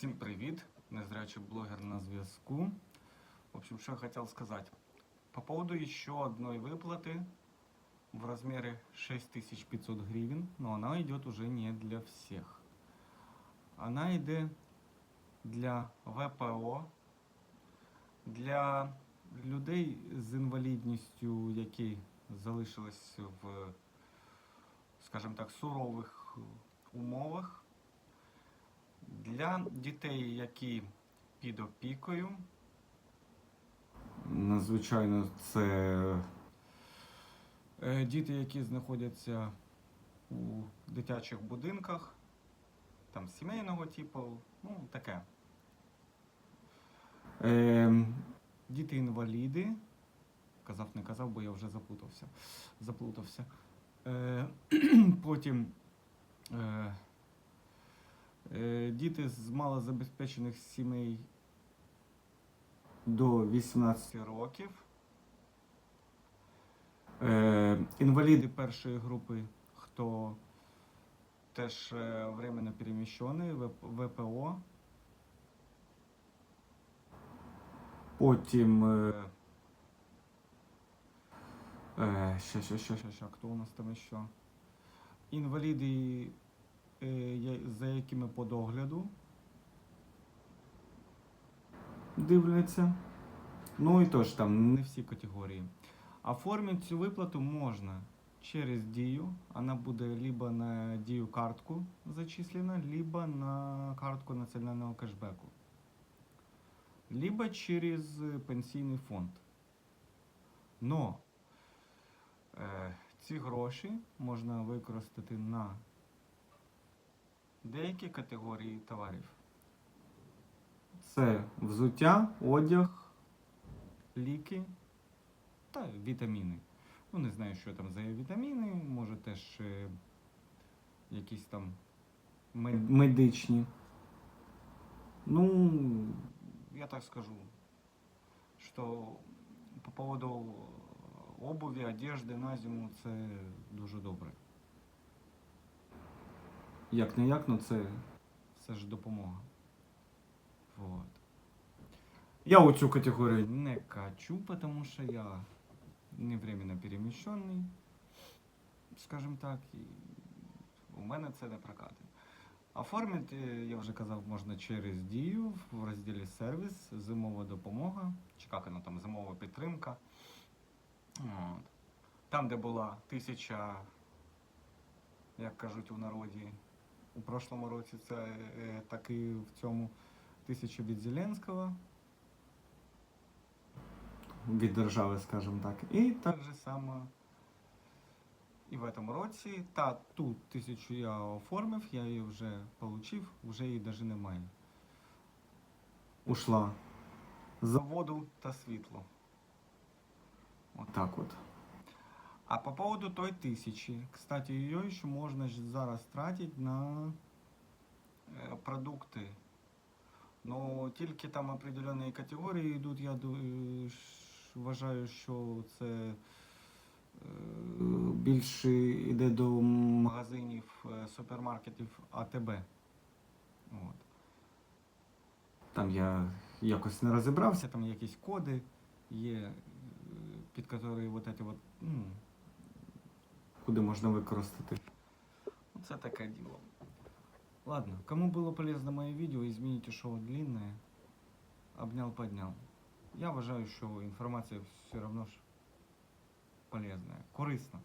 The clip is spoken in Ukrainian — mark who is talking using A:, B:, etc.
A: Всім привіт! Незрячий блогер на зв'язку. В общем, что я хотел сказать. По поводу еще одной выплаты в размере 6500 гривен, но она идет уже не для всех. Она йде для ВПО, для людей з інвалідністю, які залишились в, скажімо так, сурових умовах. Для дітей, які під опікою, надзвичайно це е, діти, які знаходяться у дитячих будинках, там сімейного типу, ну таке. Е, Діти-інваліди. Казав, не казав, бо я вже заплутався. заплутався. Е, потім. Е, Діти з малозабезпечених сімей до 18 років. Е, Інваліди першої групи, хто теж е, временно переміщений, ВПО. Потім. е, е, Ще, ще, ще, ще, ще, хто у нас там ще? Інваліди е, за якими по догляду дивляться. Ну і тож там не всі категорії. Оформити цю виплату можна через дію. Вона буде либо на дію картку зачислена, либо на картку національного кешбеку. Либо через пенсійний фонд. Но е, ці гроші можна використати на деякі категорії товарів. Це взуття, одяг, ліки та вітаміни. Ну, не знаю, що там за вітаміни, може теж е, якісь там мед- медичні. Ну, я так скажу, що по поводу обуви, одежди на зиму це дуже добре. Як не як, ну це все ж допомога. Вот. Я у цю категорію не качу, тому що я не временно переміщений, скажімо так, і у мене це не прокатить. Оформити, я вже казав, можна через дію в розділі сервіс, зимова допомога, чи як вона там, зимова підтримка. От. Там, де була тисяча, як кажуть у народі, у прошлому році це е, так і в цьому тисячу від Зеленського. Від держави, скажімо так. І так же само і в цьому році. Та ту тисячу я оформив, я її вже отримав, вже її навіть немає. Ушла за воду та світло. Отак от. А по поводу той тисячі, кстати, ее еще можно зараз тратить на е, продукти. Ну, тільки там определені категорії йдуть, я вважаю, що це е, більше йде до магазинів, супермаркетів АТБ. От. Там я якось не розібрався, там якісь коди є, е, під які вот эти вот, ну, куди можна використати. Це таке діло. Ладно, кому было полезно моє відео, извините, шоу длинное. Обнял, поднял. Я вважаю, що інформація все равно ж полезна, корисна.